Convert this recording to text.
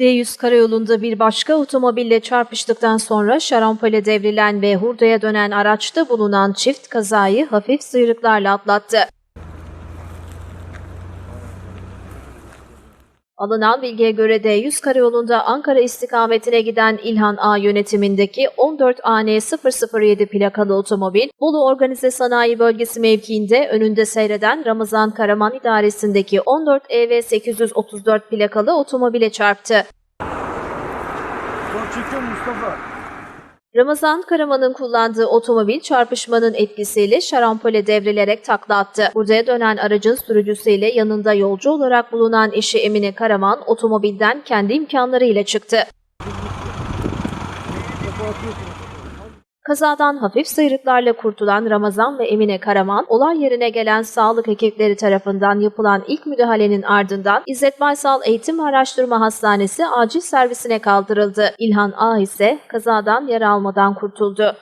D100 karayolunda bir başka otomobille çarpıştıktan sonra şarampole devrilen ve hurdaya dönen araçta bulunan çift kazayı hafif sıyrıklarla atlattı. Alınan bilgiye göre D100 karayolunda Ankara istikametine giden İlhan A yönetimindeki 14 AN 007 plakalı otomobil, Bolu Organize Sanayi Bölgesi mevkiinde önünde seyreden Ramazan Karaman idaresindeki 14 EV 834 plakalı otomobile çarptı. Bak çekiyorum Mustafa. Ramazan Karaman'ın kullandığı otomobil çarpışmanın etkisiyle şarampole devrilerek takla attı. Buraya dönen aracın sürücüsüyle yanında yolcu olarak bulunan eşi Emine Karaman otomobilden kendi imkanlarıyla çıktı. Kazadan hafif sıyrıklarla kurtulan Ramazan ve Emine Karaman, olay yerine gelen sağlık ekipleri tarafından yapılan ilk müdahalenin ardından İzzet Baysal Eğitim Araştırma Hastanesi acil servisine kaldırıldı. İlhan A ise kazadan yara almadan kurtuldu.